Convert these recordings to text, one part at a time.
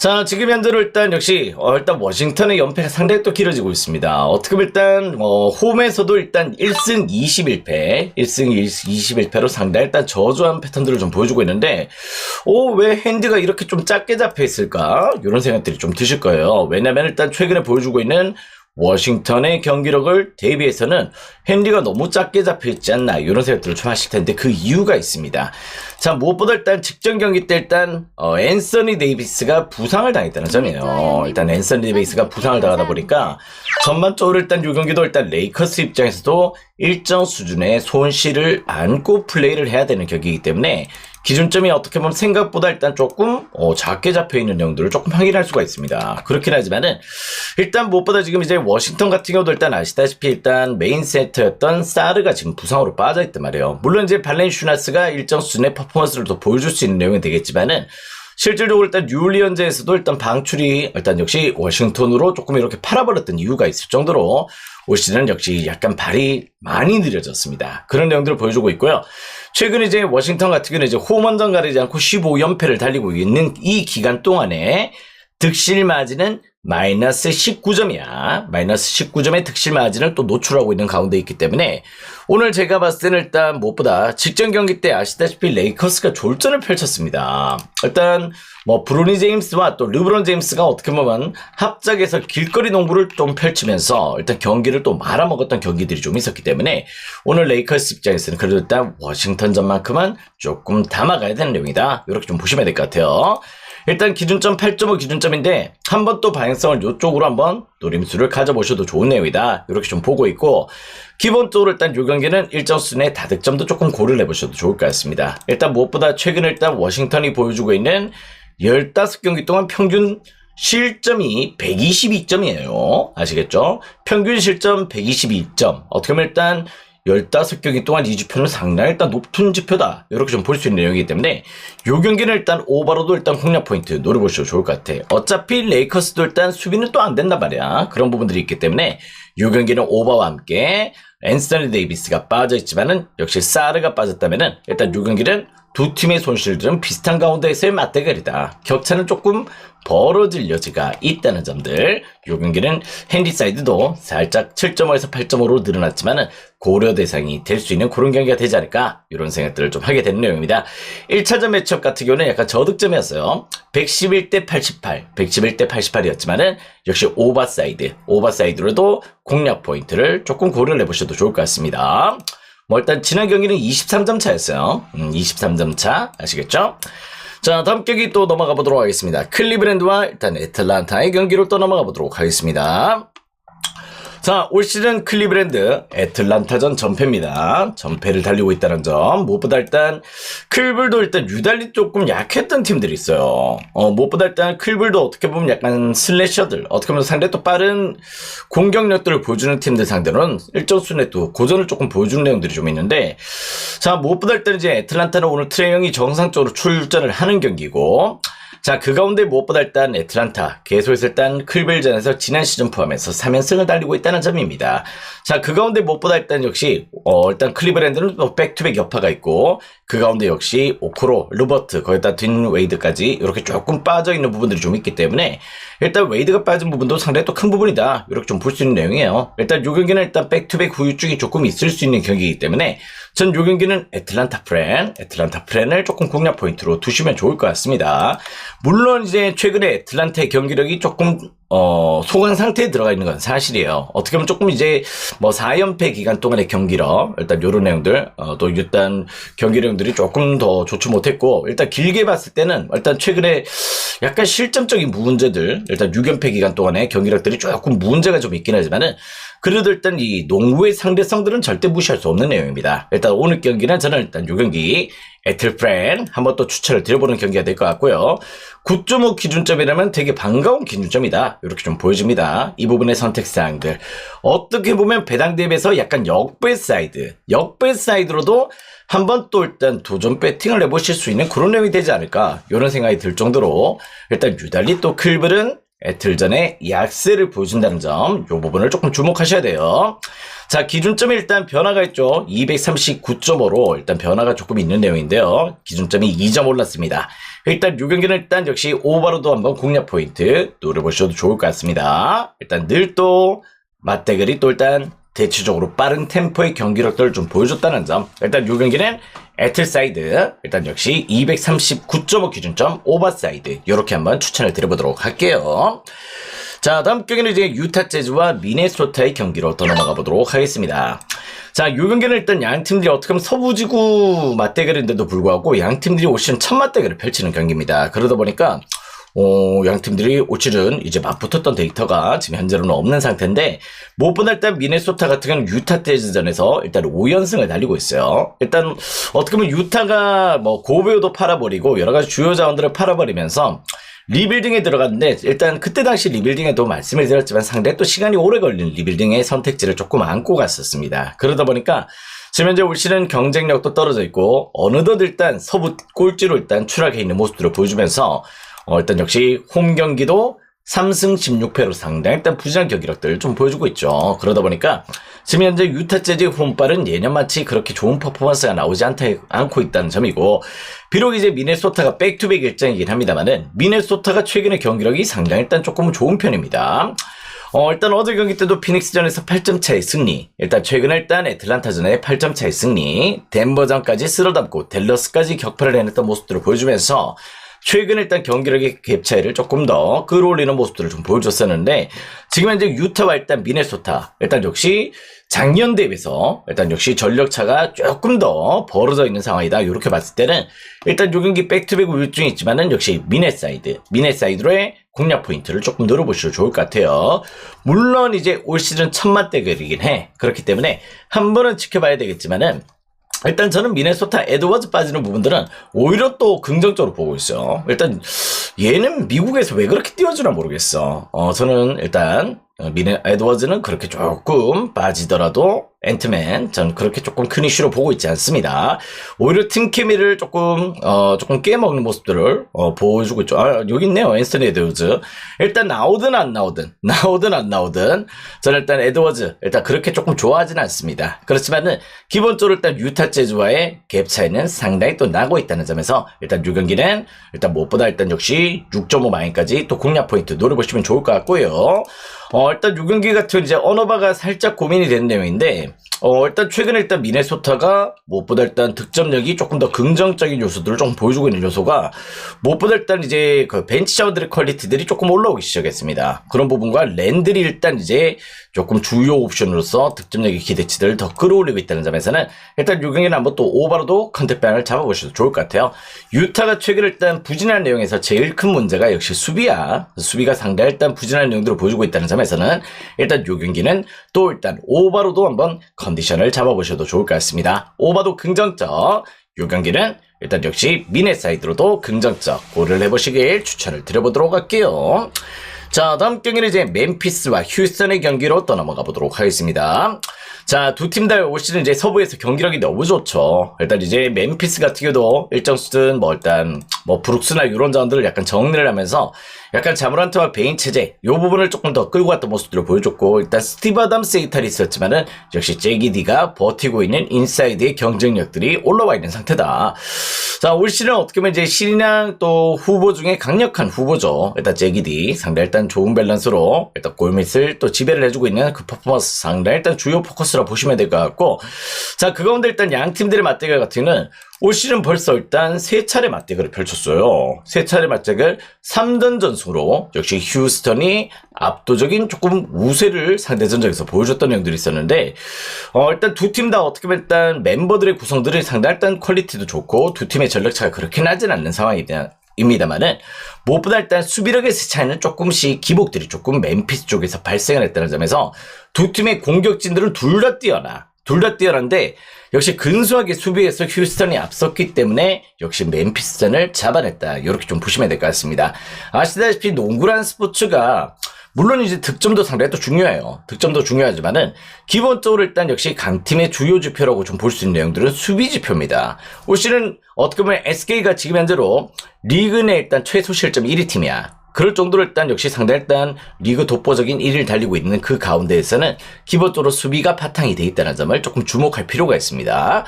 자, 지금 현재로 일단 역시 어, 일단 워싱턴의 연패가 상당히 또 길어지고 있습니다. 어떻게 보면 일단 어, 홈에서도 일단 1승 21패, 1승 21패로 상당히 일단 저조한 패턴들을 좀 보여주고 있는데, 오, 왜 핸드가 이렇게 좀 작게 잡혀 있을까? 이런 생각들이 좀 드실 거예요. 왜냐면 일단 최근에 보여주고 있는 워싱턴의 경기력을 대비해서는 핸디가 너무 작게 잡혀 있지 않나 이런 생각들을 좀 하실 텐데 그 이유가 있습니다. 자 무엇보다 일단 직전 경기 때 일단 어, 앤서니 데이비스가 부상을 당했다는 점이에요. 일단 앤서니 데이비스가 부상을 당하다 보니까 전반적으로 일단 이 경기도 일단 레이커스 입장에서도 일정 수준의 손실을 안고 플레이를 해야 되는 경기이기 때문에 기준점이 어떻게 보면 생각보다 일단 조금 어, 작게 잡혀 있는 내용들을 조금 확인할 수가 있습니다. 그렇긴 하지만은 일단 무엇보다 지금 이제 워싱턴 같은 경우도 일단 아시다시피 일단 메인 세터였던 사르가 지금 부상으로 빠져 있단 말이에요. 물론 이제 발렌슈나스가 일정 수준의 퍼포먼스를 더 보여줄 수 있는 내용이 되겠지만은 실질적으로 일단 뉴올리언즈에서도 일단 방출이 일단 역시 워싱턴으로 조금 이렇게 팔아버렸던 이유가 있을 정도로 올 시즌은 역시 약간 발이 많이 느려졌습니다. 그런 내용들을 보여주고 있고요. 최근 이제 워싱턴 같은 경우는 이제 홈원전 가리지 않고 15연패를 달리고 있는 이 기간 동안에 득실 마진은 마이너스 19점이야. 마이너스 19점의 득실 마진을 또 노출하고 있는 가운데 있기 때문에 오늘 제가 봤을 때는 일단 무엇보다 직전 경기 때 아시다시피 레이커스가 졸전을 펼쳤습니다. 일단 뭐 브루니 제임스와 또 르브론 제임스가 어떻게 보면 합작해서 길거리 농구를 좀 펼치면서 일단 경기를 또 말아먹었던 경기들이 좀 있었기 때문에 오늘 레이커스 입장에서는 그래도 일단 워싱턴전만큼은 조금 담아가야 되는 내용이다. 이렇게 좀 보시면 될 것 같아요. 일단 기준점 8.5 기준점인데 한 번 또 방향성을 이쪽으로 한번 노림수를 가져보셔도 좋은 내용이다. 이렇게 좀 보고 있고 기본적으로 일단 요 경기는 일정 수준의 다득점도 조금 고려를 해보셔도 좋을 것 같습니다. 일단 무엇보다 최근 일단 워싱턴이 보여주고 있는 15경기 동안 평균 실점이 122점이에요. 아시겠죠? 평균 실점 122점. 어떻게 보면 일단 15경기 동안 이 지표는 상당히 일단 높은 지표다. 이렇게 좀 볼 수 있는 내용이기 때문에 요 경기는 일단 오버로도 일단 공략 포인트 노려보셔도 좋을 것 같아. 어차피 레이커스도 일단 수비는 또 안 된단 말이야. 그런 부분들이 있기 때문에 요 경기는 오버와 함께 앤서니 데이비스가 빠져있지만은 역시 사르가 빠졌다면은 일단 요 경기는 두 팀의 손실들은 비슷한 가운데에서의 맞대결이다. 격차는 조금 벌어질 여지가 있다는 점들. 요 경기는 핸디 사이드도 살짝 7.5에서 8.5로 늘어났지만은 고려 대상이 될 수 있는 그런 경기가 되지 않을까 이런 생각들을 좀 하게 되는 내용입니다. 1차전 매치업 같은 경우는 약간 저득점이었어요. 111대 88, 111대 88이었지만은 역시 오버사이드, 오버사이드로도 공략 포인트를 조금 고려를 해보셔도 좋을 것 같습니다. 뭐 일단 지난 경기는 23점 차였어요. 음, 23점 차 아시겠죠? 자 다음 경기 또 넘어가 보도록 하겠습니다. 클리브랜드와 일단 애틀란타의 경기로 또 넘어가 보도록 하겠습니다. 자, 올 시즌 클리브랜드 애틀란타전 전패입니다. 전패를 달리고 있다는 점. 무엇보다 일단 클블도 일단 유달리 조금 약했던 팀들이 있어요. 어, 무엇보다 일단 클블도 어떻게 보면 약간 슬래셔들, 어떻게 보면 상당히 또 빠른 공격력들을 보여주는 팀들 상대로는 일정 수준의 또 고전을 조금 보여주는 내용들이 좀 있는데, 자, 무엇보다 일단 이제 애틀란타는 오늘 트레이형이 정상적으로 출전을 하는 경기고, 자, 그 가운데 무엇보다 일단 애틀란타, 계속해서 일단 클벨전에서 지난 시즌 포함해서 3연승을 달리고 있다는 점입니다. 자, 그 가운데 무엇보다 일단 역시, 어, 일단 클리브랜드는 또 백투백 여파가 있고, 그 가운데 역시 오크로, 루버트, 거기다 딘 웨이드까지 이렇게 조금 빠져 있는 부분들이 좀 있기 때문에, 일단 웨이드가 빠진 부분도 상당히 또 큰 부분이다. 이렇게 좀 볼 수 있는 내용이에요. 일단 요 경기는 일단 백투백 후유증이 조금 있을 수 있는 경기이기 때문에, 전 요 경기는 애틀란타 프렌, 애틀란타 프렌을 조금 공략 포인트로 두시면 좋을 것 같습니다. 물론 이제 최근에 애틀란타의 경기력이 조금 어, 소강 상태에 들어가 있는 건 사실이에요. 어떻게 보면 조금 이제 뭐 4연패 기간 동안의 경기력, 일단 요런 내용들, 어, 또 일단 경기 내용들이 조금 더 좋지 못했고, 일단 길게 봤을 때는 일단 최근에 약간 실점적인 문제들, 일단 6연패 기간 동안의 경기력들이 조금 문제가 좀 있긴 하지만은, 그래도 일단 이 농구의 상대성들은 절대 무시할 수 없는 내용입니다. 일단 오늘 경기는 저는 일단 요 경기 애틀프렌 한번 또 추천을 드려보는 경기가 될 것 같고요. 9.5 기준점이라면 되게 반가운 기준점이다. 이렇게 좀 보여집니다. 이 부분의 선택사항들. 어떻게 보면 배당 대비해서 약간 역배 사이드, 역배 사이드로도 한번 또 일단 도전 배팅을 해보실 수 있는 그런 내용이 되지 않을까. 이런 생각이 들 정도로 일단 유달리 또 클블은 애틀전에 약세를 보여준다는 점, 이 부분을 조금 주목하셔야 돼요. 자, 기준점이 일단 변화가 있죠. 239.5로 일단 변화가 조금 있는 내용인데요. 기준점이 2점 올랐습니다. 일단 요 경기는 일단 역시 오버로도 한번 공략 포인트 노려보셔도 좋을 것 같습니다. 일단 늘 또 맞대결이 또 일단 대체적으로 빠른 템포의 경기력들을 좀 보여줬다는 점. 일단 요 경기는 애틀사이드 일단 역시 239.5 기준점 오버사이드 이렇게 한번 추천을 드려보도록 할게요. 자, 다음 경기는 이제 유타 재즈와 미네소타의 경기로 또 넘어가 보도록 하겠습니다. 자, 요 경기는 일단 양 팀들이 어떻게 보면 서부지구 맞대결인데도 불구하고 양 팀들이 올 시즌 첫 맞대결을 펼치는 경기입니다. 그러다 보니까 어, 양 팀들이 올 시즌 이제 맞붙었던 데이터가 지금 현재로는 없는 상태인데 무엇보다 일단 미네소타 같은 경우는 유타 재즈전에서 일단 5연승을 달리고 있어요. 일단 어떻게 보면 유타가 뭐 고베오도 팔아버리고 여러 가지 주요 자원들을 팔아버리면서 리빌딩에 들어갔는데 일단 그때 당시 리빌딩에도 말씀을 드렸지만 상당히 또 시간이 오래 걸린 리빌딩의 선택지를 조금 안고 갔었습니다. 그러다 보니까 지금 현재 올 시즌 경쟁력도 떨어져 있고 어느덧 일단 서부 꼴찌로 일단 추락해 있는 모습들을 보여주면서 어, 일단 역시 홈 경기도 3승 16패로 상당히 일단 부진한 경기력들 좀 보여주고 있죠. 그러다 보니까 지금 현재 유타 재즈 홈발은 예년마치 그렇게 좋은 퍼포먼스가 나오지 않다, 않고 있다는 점이고 비록 이제 미네소타가 백투백 일정이긴 합니다만은 미네소타가 최근의 경기력이 상당히 일단 조금 좋은 편입니다. 어, 일단 어제 경기 때도 피닉스전에서 8점 차의 승리. 일단 최근에 일단 애틀란타전에 8점 차의 승리. 덴버전까지 쓸어담고 델러스까지 격파를 해냈던 모습들을 보여주면서 최근 일단 경기력의 갭 차이를 조금 더 끌어올리는 모습들을 좀 보여줬었는데 지금 현재 유타와 일단 미네소타 일단 역시 작년 대비해서 일단 역시 전력 차가 조금 더 벌어져 있는 상황이다. 이렇게 봤을 때는 일단 요 경기 백투백 우유증이 있지만은 역시 미네 사이드 미네 사이드로의 공략 포인트를 조금 늘어보셔도 좋을 것 같아요. 물론 이제 올 시즌 첫맛 대결이긴 해. 그렇기 때문에 한 번은 지켜봐야 되겠지만은 일단 저는 미네소타 에드워즈 빠지는 부분들은 오히려 또 긍정적으로 보고 있어요. 일단 얘는 미국에서 왜 그렇게 뛰어주나 모르겠어. 어, 저는 일단 어, 미네 에드워즈는 그렇게 조금 빠지더라도 앤트맨 전 그렇게 조금 큰 이슈로 보고 있지 않습니다. 오히려 팀 케미를 조금 어 조금 깨먹는 모습들을 어 보여주고 있죠. 아 여기 있네요. 앤스터니 에드워즈. 일단 나오든 안 나오든 나오든 안 나오든 저는 일단 에드워즈 일단 그렇게 조금 좋아하지는 않습니다. 그렇지만은 기본적으로 일단 유타 재즈와의 갭 차이는 상당히 또 나고 있다는 점에서 일단 6경기는 일단 무엇보다 일단 역시 6.5 마인까지 또 공략 포인트 노려보시면 좋을 것 같고요. 어, 일단 6경기 같은 이제 언어바가 살짝 고민이 되는 내용인데, 어, 일단 최근에 일단 미네소타가 무엇보다 일단 득점력이 조금 더 긍정적인 요소들을 좀 보여주고 있는 요소가 무엇보다 일단 이제 그 벤치 샤워들의 퀄리티들이 조금 올라오기 시작했습니다. 그런 부분과 랜들이 일단 이제 조금 주요 옵션으로서 득점력의 기대치들을 더 끌어올리고 있다는 점에서는 일단 유경이는 한번 또 오바로도 컨택방을 잡아보셔도 좋을 것 같아요. 유타가 최근 일단 부진한 내용에서 제일 큰 문제가 역시 수비야. 수비가 상당히 일단 부진한 내용들을 보여주고 있다는 점 에서는 일단 요 경기는 또 일단 오바로도 한번 컨디션을 잡아보셔도 좋을 것 같습니다. 오바도 긍정적. 요 경기는 일단 역시 미네 사이드로도 긍정적 고를 해보시길 추천을 드려보도록 할게요. 자, 다음 경기는 이제 멤피스와 휴스턴의 경기로 또 넘어가 보도록 하겠습니다. 자, 두 팀 다올 시즌 이제 서부에서 경기력이 너무 좋죠. 일단 이제 멤피스 같은 경우도 일정 수준 뭐 일단 뭐 브룩스나 이런 자원들을 약간 정리를 하면서 약간 자모란트와 베인 체제 요 부분을 조금 더 끌고 갔던 모습들을 보여줬고 일단 스티브 아담스의 이탈이 있었지만은 역시 제기디가 버티고 있는 인사이드의 경쟁력들이 올라와 있는 상태다. 자, 올 시즌 어떻게 보면 이제 신인왕 또 후보 중에 강력한 후보죠. 일단 제기디 상당히 일단 좋은 밸런스로 일단 골밑을 또 지배를 해주고 있는 그 퍼포먼스 상당히 일단 주요 포커스라 보시면 될 것 같고 자, 그 가운데 일단 양 팀들의 맞대결 같은 경우는 올 시즌 벌써 일단 세 차례 맞대결을 펼쳤어요. 세 차례 맞대결 3전 전승으로 역시 휴스턴이 압도적인 조금 우세를 상대 전적에서 보여줬던 내용들이 있었는데 어, 일단 두 팀 다 어떻게 보면 일단 멤버들의 구성들이 상당히 일단 퀄리티도 좋고 두 팀의 전력차가 그렇게 나진 않는 상황이다. 입니다만은 무엇보다 일단 수비력에서 차이는 조금씩 기복들이 조금 멤피스 쪽에서 발생을 했다는 점에서 두 팀의 공격진들은 둘 다 뛰어나 둘 다 뛰어난데 역시 근소하게 수비에서 휴스턴이 앞섰기 때문에 역시 멤피스전을 잡아냈다 이렇게 좀 보시면 될 것 같습니다 아시다시피 농구란 스포츠가 물론 이제 득점도 상당히 또 중요해요. 득점도 중요하지만은 기본적으로 일단 역시 강팀의 주요 지표라고 좀 볼 수 있는 내용들은 수비 지표입니다. 올 시즌 어떻게 보면 SK가 지금 현재로 리그 내 일단 최소 실점 1위 팀이야. 그럴 정도로 일단 역시 상당히 일단 리그 독보적인 1위를 달리고 있는 그 가운데에서는 기본적으로 수비가 바탕이 돼 있다는 점을 조금 주목할 필요가 있습니다.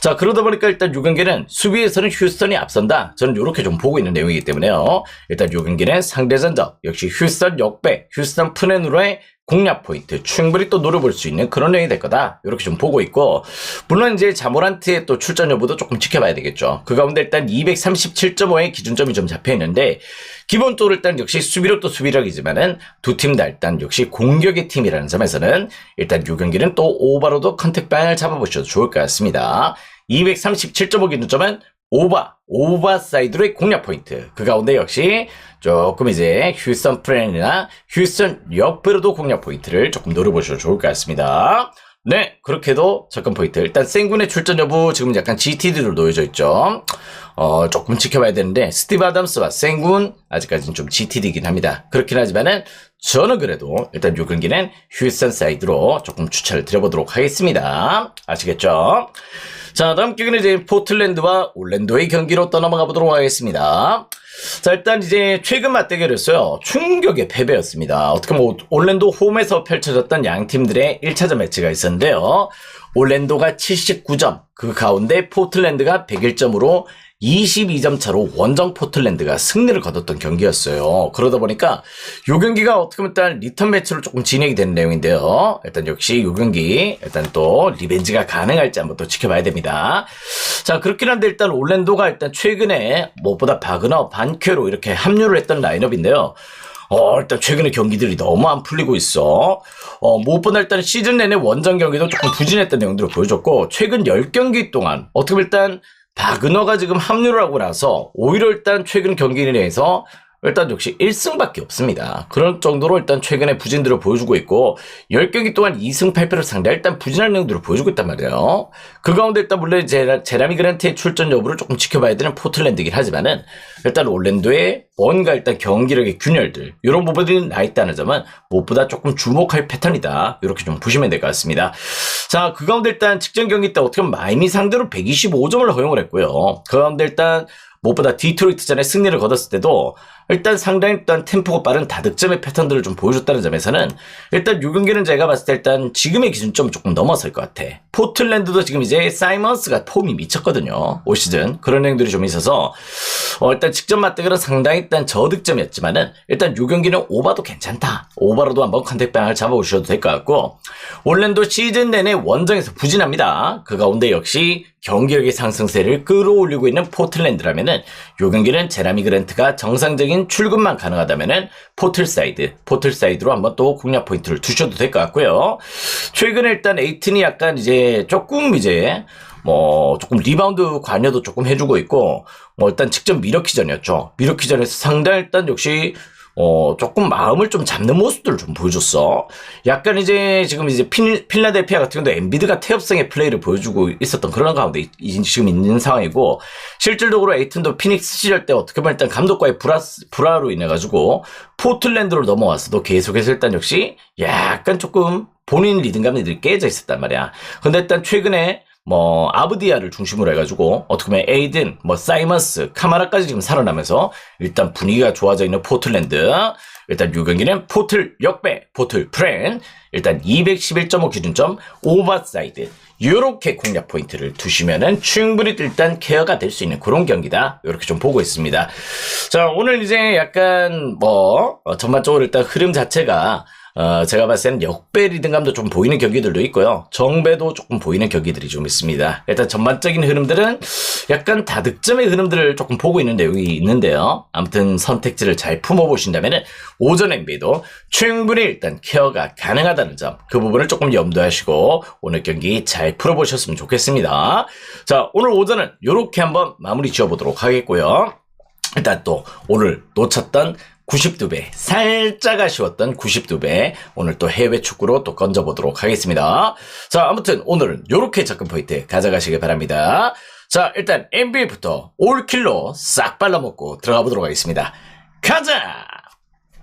자, 그러다 보니까 일단 6경기는 수비에서는 휴스턴이 앞선다. 저는 이렇게 좀 보고 있는 내용이기 때문에요. 일단 6경기는 상대 전적, 역시 휴스턴 역배, 휴스턴 푸넨으로의 공략 포인트 충분히 또 노려볼 수 있는 그런 내용이 될 거다. 이렇게 좀 보고 있고 물론 이제 자모란트의 또 출전 여부도 조금 지켜봐야 되겠죠. 그 가운데 일단 237.5의 기준점이 좀 잡혀 있는데 기본적으로 일단 역시 수비력 도 수비력이지만은 두 팀 다 일단 역시 공격의 팀이라는 점에서는 일단 요 경기는 또 오바로도 컨택 방을 잡아보셔도 좋을 것 같습니다. 237.5 기준점은 오바, 오바 사이드로의 공략 포인트. 그 가운데 역시 조금 이제 휴스턴 프렌이나 휴스턴 역배로도 공략 포인트를 조금 노려보셔도 좋을 것 같습니다. 네, 그렇게도 접근 포인트. 일단 생군의 출전 여부 지금 약간 GTD로 놓여져 있죠. 어, 조금 지켜봐야 되는데 스티브 아담스와 생군 아직까지는 좀 GTD이긴 합니다. 그렇긴 하지만은 저는 그래도 일단 요 경기는 휴스턴 사이드로 조금 추천을 드려보도록 하겠습니다. 아시겠죠? 자, 다음 경기는 이제 포틀랜드와 올랜도의 경기로 떠넘어가 보도록 하겠습니다. 자, 일단 이제 최근 맞대결이었어요. 충격의 패배였습니다. 어떻게 보면 올랜도 홈에서 펼쳐졌던 양 팀들의 1차전 매치가 있었는데요. 올랜도가 79점, 그 가운데 포틀랜드가 101점으로 22점 차로 원정 포틀랜드가 승리를 거뒀던 경기였어요. 그러다 보니까 요 경기가 어떻게 보면 일단 리턴 매치로 조금 진행이 되는 내용인데요. 일단 역시 요 경기 일단 또 리벤지가 가능할지 한번 또 지켜봐야 됩니다. 자 그렇긴 한데 일단 올랜도가 일단 최근에 무엇보다 바그너, 반케로 이렇게 합류를 했던 라인업인데요. 어, 일단 최근에 경기들이 너무 안 풀리고 있어. 어, 무엇보다 일단 시즌 내내 원정 경기도 조금 부진했던 내용들을 보여줬고, 최근 10경기 동안, 어떻게 보면 일단 바그너가 지금 합류를 하고 나서, 오히려 일단 최근 경기 내에서 일단 역시 1승밖에 없습니다. 그런 정도로 일단 최근에 부진들을 보여주고 있고 10경기 동안 2승 8패를 상대 일단 부진한 내용들을 보여주고 있단 말이에요. 그 가운데 일단 물론 제라, 제라미 그란트의 출전 여부를 조금 지켜봐야 되는 포틀랜드이긴 하지만은 일단 올랜도의 뭔가 일단 경기력의 균열들 이런 부분들이 나 있다는 점은 무엇보다 조금 주목할 패턴이다. 이렇게 좀 보시면 될 것 같습니다. 자, 그 가운데 일단 직전 경기 때 어떻게 보면 마이미 상대로 125점을 허용을 했고요. 그 가운데 일단 무엇보다 디트로이트전에 승리를 거뒀을 때도 일단 상당히 일단 템포가 빠른 다득점의 패턴들을 좀 보여줬다는 점에서는 일단 6경기는 제가 봤을 때 일단 지금의 기준점 조금 넘어설 것 같아. 포틀랜드도 지금 이제 사이먼스가 폼이 미쳤거든요. 올 시즌. 그런 행동들이 좀 있어서 어, 일단 직접 맞대결은 상당히 일단 저득점이었지만은 일단 6경기는 오바도 괜찮다. 오바로도 한번 컨택방을 잡아오셔도 될 것 같고 올랜도 시즌 내내 원정에서 부진합니다. 그 가운데 역시 경기력의 상승세를 끌어올리고 있는 포틀랜드라면은 요 경기는 제라미 그랜트가 정상적인 출근만 가능하다면은 포틀 사이드, 포틀 사이드로 한번 또 공략 포인트를 두셔도 될 것 같고요. 최근에 일단 에이튼이 약간 이제 조금 이제 뭐 조금 리바운드 관여도 조금 해주고 있고 뭐 일단 직접 미러키전이었죠. 미러키전에서 상당히 일단 역시 어, 조금 마음을 좀 잡는 모습들을 좀 보여줬어. 약간 이제 지금 이제 필, 필라델피아 같은 경우도 엔비드가 태엽성의 플레이를 보여주고 있었던 그런 가운데 이- 이- 지금 있는 상황이고, 실질적으로 에이튼도 피닉스 시절 때 어떻게 보면 일단 감독과의 불화, 불화로 인해가지고, 포틀랜드로 넘어와서도 계속해서 일단 역시 약간 조금 본인 리듬감이 늘 깨져 있었단 말이야. 근데 일단 최근에 뭐 아브디아를 중심으로 해가지고 어떻게 보면 에이든, 뭐 사이먼스, 카마라까지 지금 살아나면서 일단 분위기가 좋아져 있는 포틀랜드. 일단 요 경기는 포틀 역배, 포틀 프렌. 일단 211.5 기준점 오버사이드. 요렇게 공략 포인트를 두시면은 충분히 일단 케어가 될 수 있는 그런 경기다. 이렇게 좀 보고 있습니다. 자, 오늘 이제 약간 뭐 어, 전반적으로 일단 흐름 자체가 어, 제가 봤을 때는 역배 리듬감도 좀 보이는 경기들도 있고요. 정배도 조금 보이는 경기들이 좀 있습니다. 일단 전반적인 흐름들은 약간 다득점의 흐름들을 조금 보고 있는 내용이 있는데요. 아무튼 선택지를 잘 품어보신다면 오전 NBA도 충분히 일단 케어가 가능하다는 점, 그 부분을 조금 염두하시고 오늘 경기 잘 풀어보셨으면 좋겠습니다. 자, 오늘 오전은 이렇게 한번 마무리 지어보도록 하겠고요. 일단 또 오늘 놓쳤던 92배, 살짝 아쉬웠던 92배, 오늘 또 해외 축구로 또 건져보도록 하겠습니다. 자, 아무튼 오늘은 요렇게 접근 포인트 가져가시길 바랍니다. 자, 일단 NBA부터 올킬로 싹 발라먹고 들어가 보도록 하겠습니다. 가자!